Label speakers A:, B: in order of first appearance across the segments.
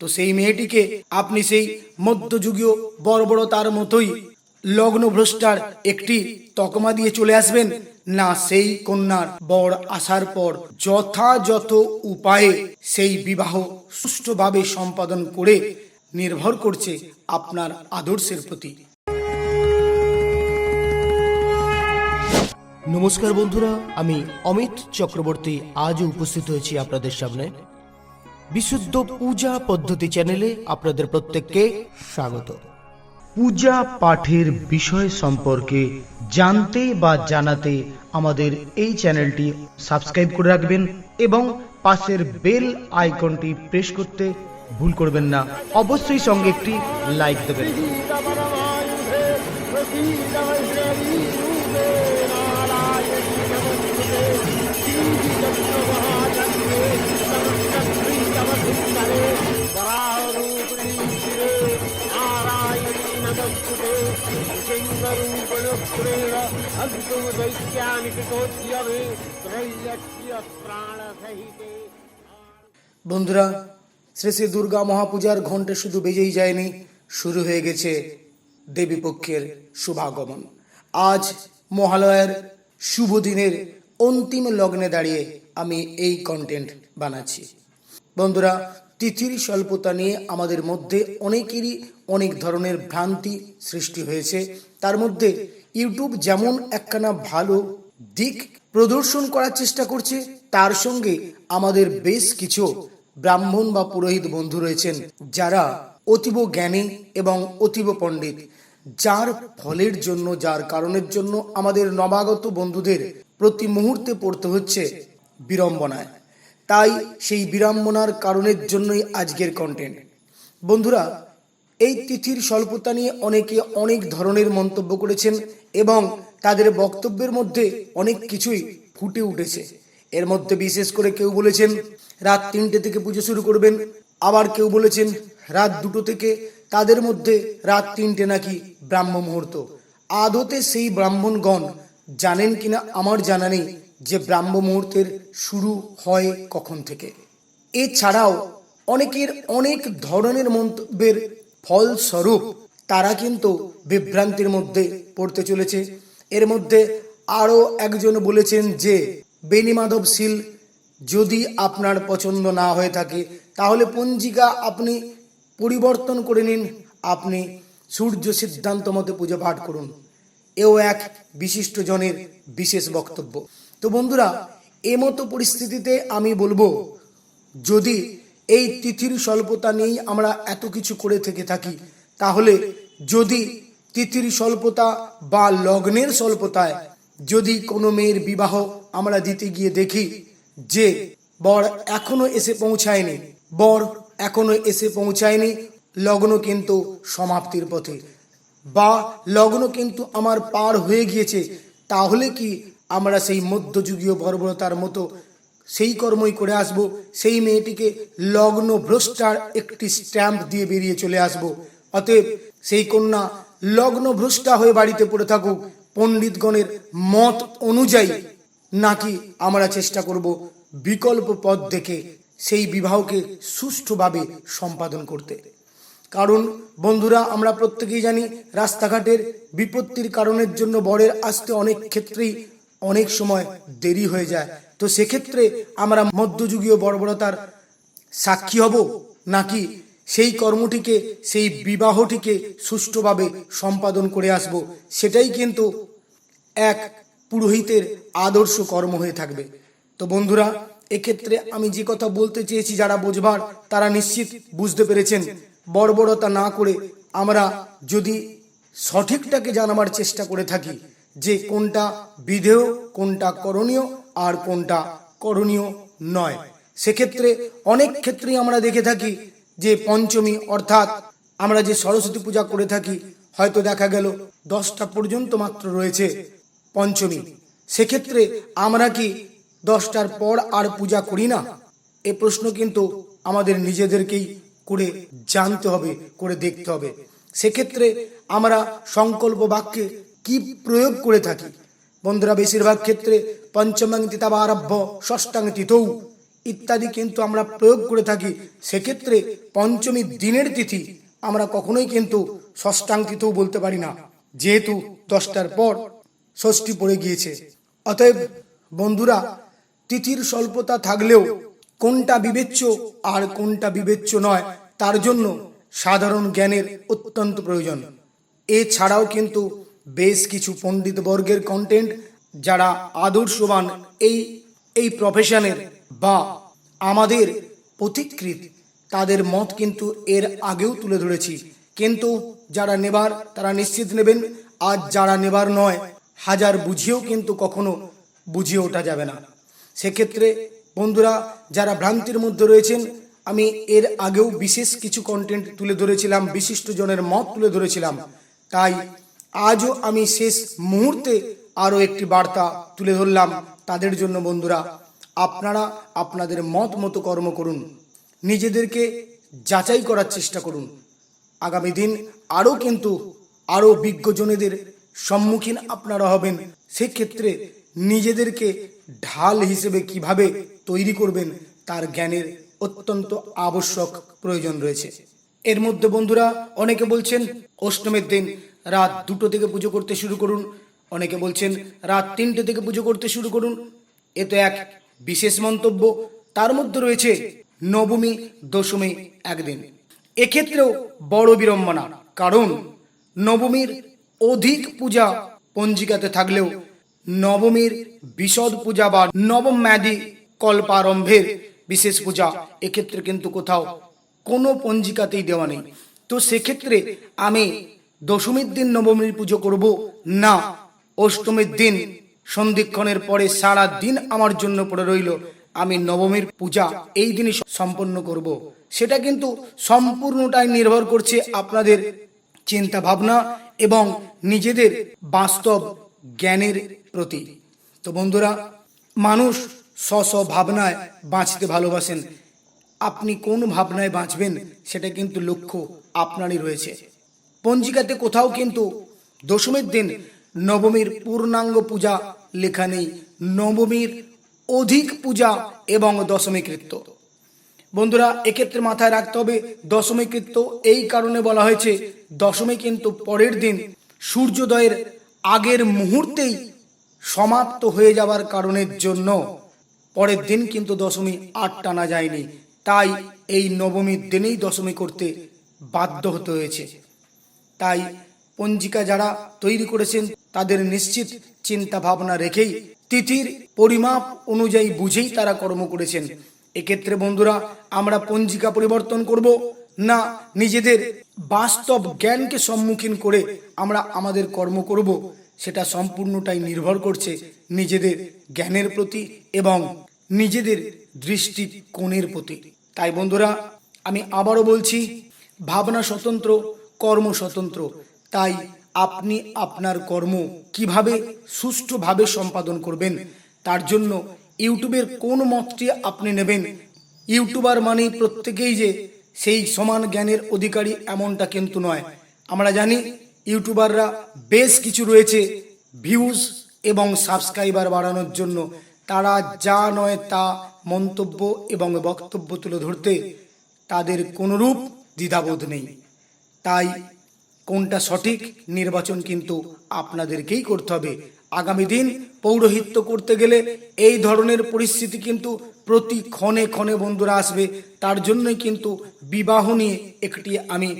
A: তো সেই মেয়েটিকে আপনি সেই মধ্যযুগীয় বর্বরতার মতোই লগ্ন ভ্রষ্টার একটি তকমা দিয়ে চলে আসবেন। না, সেই কন্যার বর আসার পর যথাযথ উপায়ে সেই বিবাহ সুষ্ঠুভাবে সম্পাদন করে নির্ভর করছে আপনার আদর্শের প্রতি।
B: নমস্কার বন্ধুরা, আমি অমিত চক্রবর্তী আজও উপস্থিত হয়েছি আপনাদের সামনে। বিশুদ্ধ পূজা পদ্ধতি চ্যানেলে আপনাদের প্রত্যেককে স্বাগত। পূজা পাঠের বিষয় সম্পর্কে জানতে বা জানাতে আমাদের এই চ্যানেলটি সাবস্ক্রাইব করে রাখবেন এবং পাশের বেল আইকনটি প্রেস করতে ভুল করবেন না। অবশ্যই সঙ্গে একটি লাইক দেবেন।
A: বন্ধুরা, শ্রী শ্রী দুর্গা মহাপূজার ঘণ্টা শুধু বেজেই যায়নি, শুরু হয়ে গেছে দেবীপক্ষের শুভাগমন। আজ মহালয়ার শুভ দিনের অন্তিম লগ্নে দাঁড়িয়ে আমি এই কন্টেন্ট বানাচ্ছি। বন্ধুরা, তিথির স্বল্পতা নিয়ে আমাদের মধ্যে অনেকেরই অনেক ধরনের ভ্রান্তি সৃষ্টি হয়েছে। তার মধ্যে ইউটিউব যেমন একখানা ভালো দিক প্রদর্শন করার চেষ্টা করছে, তার সঙ্গে আমাদের বেশ কিছু ব্রাহ্মণ বা পুরোহিত বন্ধু রয়েছেন, যারা অতীব জ্ঞানী এবং অতীব পণ্ডিত। যার ফলের জন্য, যার কারণের জন্য আমাদের নবাগত বন্ধুদের প্রতি মুহূর্তে পড়তে হচ্ছে বিড়ম্বনায়। তাই সেই বিড়ম্বনার কারণের জন্যই আজকের কন্টেন্ট বন্ধুরা, এই তিথির স্বল্পতা নিয়ে অনেকে অনেক ধরনের মন্তব্য করেছেন এবং তাদের বক্তব্যের মধ্যে অনেক কিছুই ফুটে উঠেছে। এর মধ্যে বিশেষ করে কেউ বলেছেন, রাত তিনটে থেকে পুজো শুরু করবেন। আবার কেউ বলেছেন, রাত দুটো থেকে তাদের মধ্যে রাত তিনটে নাকি ব্রাহ্ম মুহূর্ত আদতে সেই ব্রাহ্মণগণ জানেন কিনা আমার জানা নেই। যে ব্রাহ্ম মুহূর্তের শুরু হয় কখন থেকে। এছাড়াও অনেকের অনেক ধরনের মন্তব্যের ফলস্বরূপ তারা কিন্তু বিভ্রান্তির মধ্যে পড়তে চলেছে। এর মধ্যে আরও একজন বলেছেন যে বেনিমাধব শীল, যদি আপনার পছন্দ না হয়ে থাকে, তাহলে পঞ্জিকা আপনি পরিবর্তন করে নিন। আপনি সূর্য সিদ্ধান্ত মতে পুজো পাঠ করুন। এও এক বিশিষ্ট জনের বিশেষ বক্তব্য। তো বন্ধুরা, এমতো পরিস্থিতিতে আমি বলব, যদি এই তিথির স্বল্পতা নিয়েই আমরা এত কিছু করে থেকে থাকি, তাহলে যদি তিথির স্বল্পতা বা লগ্নের স্বল্পতায় যদি কোনো মেয়ের বিবাহ আমরা দিতে গিয়ে দেখি যে বর এখনও এসে পৌঁছায়নি, বর এখনও এসে পৌঁছায়নি, লগ্ন কিন্তু সমাপ্তির পথে। বা লগ্ন কিন্তু আমার পার হয়ে গিয়েছে, তাহলে কি আমরা সেই মধ্যযুগীয় বর্বরতার মতো সেই কর্মই করে আসব, সেই মেয়েটিকে লগ্ন ভ্রষ্টার একটি স্ট্যাম্প দিয়ে বেরিয়ে চলে আসব। অতএব সেই কন্যা লগ্ন ভ্রষ্টা হয়ে বাড়িতে পড়ে থাকুক, পণ্ডিতগণের মত অনুযায়ী নাকি আমরা চেষ্টা করব বিকল্প পথ দেখে সেই বিবাহকে সুষ্ঠুভাবে সম্পাদন করতে। কারণ বন্ধুরা, আমরা প্রত্যেকেই জানি রাস্তাঘাটের বিপত্তির কারণের জন্য বরের আসতে অনেক ক্ষেত্রেই অনেক সময় দেরি হয়ে যায়। তো সেক্ষেত্রে আমরা মধ্যযুগীয় বর্বরতার সাক্ষী হব নাকি সেই কর্মটিকে, সেই বিবাহটিকে সুষ্ঠুভাবে সম্পাদন করে আসব? সেটাই কিন্তু এক পুরোহিতের আদর্শ কর্ম হয়ে থাকবে। তো বন্ধুরা, এক্ষেত্রে আমি যে কথা বলতে চেয়েছি যারা বোঝবার, তারা নিশ্চিত বুঝতে পেরেছেন। বর্বরতা না করে আমরা যদি সঠিকটাকে জানাবার চেষ্টা করে থাকি যে কোনটা বিধেয়, কোনটা করণীয় আর কোনটা করণীয় নয়। সেক্ষেত্রে অনেক ক্ষেত্রেই আমরা দেখে থাকি যে পঞ্চমী অর্থাৎ আমরা যে সরস্বতী পূজা করে থাকি, হয়তো দেখা গেল দশটা পর্যন্ত মাত্র রয়েছে পঞ্চমী। সেক্ষেত্রে আমরা কি দশটার পর আর পূজা করি না? এ প্রশ্ন কিন্তু আমাদের নিজেদেরকেই করে জানতে হবে, করে দেখতে হবে। সেক্ষেত্রে আমরা সংকল্প বাক্যে কি প্রয়োগ করে থাকি? বন্ধুরা, বেশিরভাগ ক্ষেত্রে পঞ্চমাং তিতাবারভ্য ষষ্ঠাং তিথৌ ইত্যাদি কিন্তু আমরা প্রয়োগ করে থাকি। সেক্ষেত্রে পঞ্চমী দিনের তিথি আমরা কখনোই কিন্তু ষষ্ঠাঙ্কিতও বলতে পারি না। যেহেতু দশটার পর ষষ্ঠী পড়ে গিয়েছে। অতএব বন্ধুরা, তিথির স্বল্পতা থাকলেও কোনটা বিবেচ্য আর কোনটা বিবেচ্য নয়, তার জন্য সাধারণ জ্ঞানের অত্যন্ত প্রয়োজন। এছাড়াও কিন্তু বেশ কিছু পণ্ডিত বর্গের কন্টেন্ট যারা আদর্শবান এই এই প্রফেশনের বা আমাদের পথিকৃত তাদের মত কিন্তু এর আগেও তুলে ধরেছি। কিন্তু যারা নেবার, তারা নিশ্চিত নেবেন, আর যারা নেবার নয়, হাজার বুঝিয়েও কিন্তু কখনো বুঝিয়ে ওঠা যাবে না। সেক্ষেত্রে বন্ধুরা, যারা ভ্রান্তির মধ্যে রয়েছেন, আমি এর আগেও বিশেষ কিছু কন্টেন্ট তুলে ধরেছিলাম, বিশিষ্ট জনের মত তুলে ধরেছিলাম। তাই আজও আমি শেষ মুহূর্তে আরও একটি বার্তা তুলে ধরলাম তাদের জন্য বন্ধুরা। আপনারা আপনাদের মত মতো কর্ম করুন। নিজেদেরকে যাচাই করার চেষ্টা করুন। আগামী দিন আরও কিন্তু আরও বিজ্ঞজনেদের সম্মুখীন আপনারা হবেন। সেক্ষেত্রে নিজেদেরকে ঢাল হিসেবে কীভাবে তৈরি করবেন তার জ্ঞানের অত্যন্ত আবশ্যক প্রয়োজন রয়েছে। এর মধ্যে বন্ধুরা অনেকে বলছেন, অষ্টমের দিন রাত দুটো থেকে পুজো করতে শুরু করুন। অনেকে বলছেন রাত তিনটে থেকে পুজো করতে শুরু করুন। এ তো এক বিশেষ মন্তব্য। তার মধ্যে রয়েছে নবমী, দশমী একদিন। এক্ষেত্রেও বড় বিড়ম্বনা। কারণ নবমীর অধিক পূজা পঞ্জিকাতে থাকলেও নবমীর বিশদ পূজা বা নবম ম্যাদি কল্পারম্ভের বিশেষ পূজা এক্ষেত্রে কিন্তু কোথাও কোনো পঞ্জিকাতেই দেওয়া নেই। তো সেক্ষেত্রে আমি দশমীর দিন নবমীর পুজো করব? না। অষ্টমীর দিন। সন্ধিক্ষণের পরে সারা দিন আমার জন্য পড়ে রইল। আমি নবমীর পূজা এই দিনই সম্পন্ন করব। সেটা কিন্তু সম্পূর্ণটাই নির্ভর করছে আপনাদের চিন্তা ভাবনা এবং নিজেদের বাস্তব জ্ঞানের প্রতি। তো বন্ধুরা, মানুষ স্ব স্ব ভাবনায় বাঁচতে ভালোবাসেন। আপনি কোন ভাবনায় বাঁচবেন সেটা কিন্তু লক্ষ্য আপনারই রয়েছে। পঞ্জিকাতে কোথাও কিন্তু দশমীর দিন নবমীর পূর্ণাঙ্গ পূজা লেখা নেই। নবমীর অধিক পূজা এবং দশমী কৃত্য। বন্ধুরা, এক্ষেত্রে মাথায় রাখতে হবে, দশমী কৃত্য এই কারণে বলা হয়েছে, দশমী কিন্তু পরের দিন সূর্যোদয়ের আগের মুহূর্তেই সমাপ্ত হয়ে যাওয়ার কারণের জন্য পরের দিন কিন্তু দশমী আট টানা যায়নি। তাই এই নবমীর দিনেই দশমী করতে বাধ্য হতে হয়েছে। তাই পঞ্জিকা যারা তৈরি করেছেন, তাদের নিশ্চিত চিন্তা ভাবনা রেখেই তিথির পরিমাপ অনুযায়ী বুঝেই তারা কর্ম করেছেন। এক্ষেত্রে বন্ধুরা, আমরা পঞ্জিকা পরিবর্তন করব না নিজেদের বাস্তব জ্ঞানকে সম্মুখীন করে আমরা আমাদের কর্ম করব, সেটা সম্পূর্ণটাই নির্ভর করছে নিজেদের জ্ঞানের প্রতি এবং নিজেদের দৃষ্টি কোণের প্রতি। তাই বন্ধুরা, আমি আবারও বলছি, ভাবনা স্বতন্ত্র কর্ম স্বতন্ত্র। তাই আপনি আপনার কর্ম কীভাবে সুষ্ঠুভাবে সম্পাদন করবেন, তার জন্য ইউটিউবের কোন মতটি আপনি নেবেন, ইউটিউবার মানে প্রত্যেকেই যে সেই সমান জ্ঞানের অধিকারী এমনটা কিন্তু নয়। আমরা জানি ইউটিউবাররা বেশ কিছু রয়েছে ভিউজ এবং সাবস্ক্রাইবার বাড়ানোর জন্য। তারা যা নয় তা মন্তব্য এবং বক্তব্য তুলে ধরতে তাদের কোনোরূপ দ্বিধাবোধ নেই। তাই কোনটা সঠিক নির্বাচন কিন্তু আপনাদেরকেই করতে হবে। আগামী দিন পৌরোহিত্য করতে গেলে এই ধরনের পরিস্থিতি কিন্তু প্রতি ক্ষণে ক্ষণে বন্ধুরা আসবে। তার জন্যই কিন্তু বিবাহ নিয়ে একটি আমি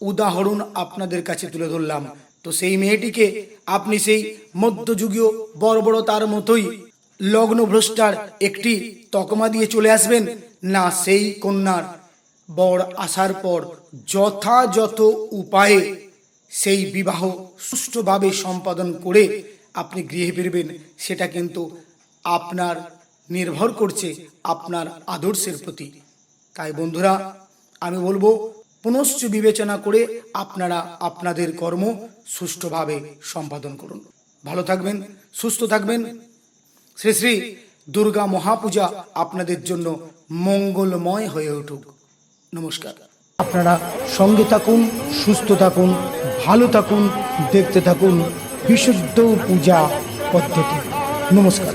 A: উদাহরণ আপনাদের কাছে তুলে ধরলাম। তো সেই মেয়েটিকে আপনি সেই মধ্যযুগীয় বর্বরতার মতোই লগ্ন ভ্রষ্টার একটি তকমা দিয়ে চলে আসবেন। না সেই কন্যার বর আসার পর যথাযথ উপায়ে সেই বিবাহ সুষ্ঠুভাবে সম্পাদন করে আপনি গৃহে ফিরবেন, সেটা কিন্তু আপনার নির্ভর করছে আপনার আদর্শের প্রতি। তাই বন্ধুরা, আমি বলব, পুনশ্চ বিবেচনা করে আপনারা আপনাদের কর্ম সুষ্ঠুভাবে সম্পাদন করুন। ভালো থাকবেন, সুস্থ থাকবেন। শ্রী শ্রী দুর্গা মহাপূজা আপনাদের জন্য মঙ্গলময় হয়ে উঠুক। নমস্কার। আপনারা সঙ্গে থাকুন সুস্থ থাকুন ভালো থাকুন দেখতে থাকুন বিশুদ্ধ পূজা পদ্ধতি। নমস্কার।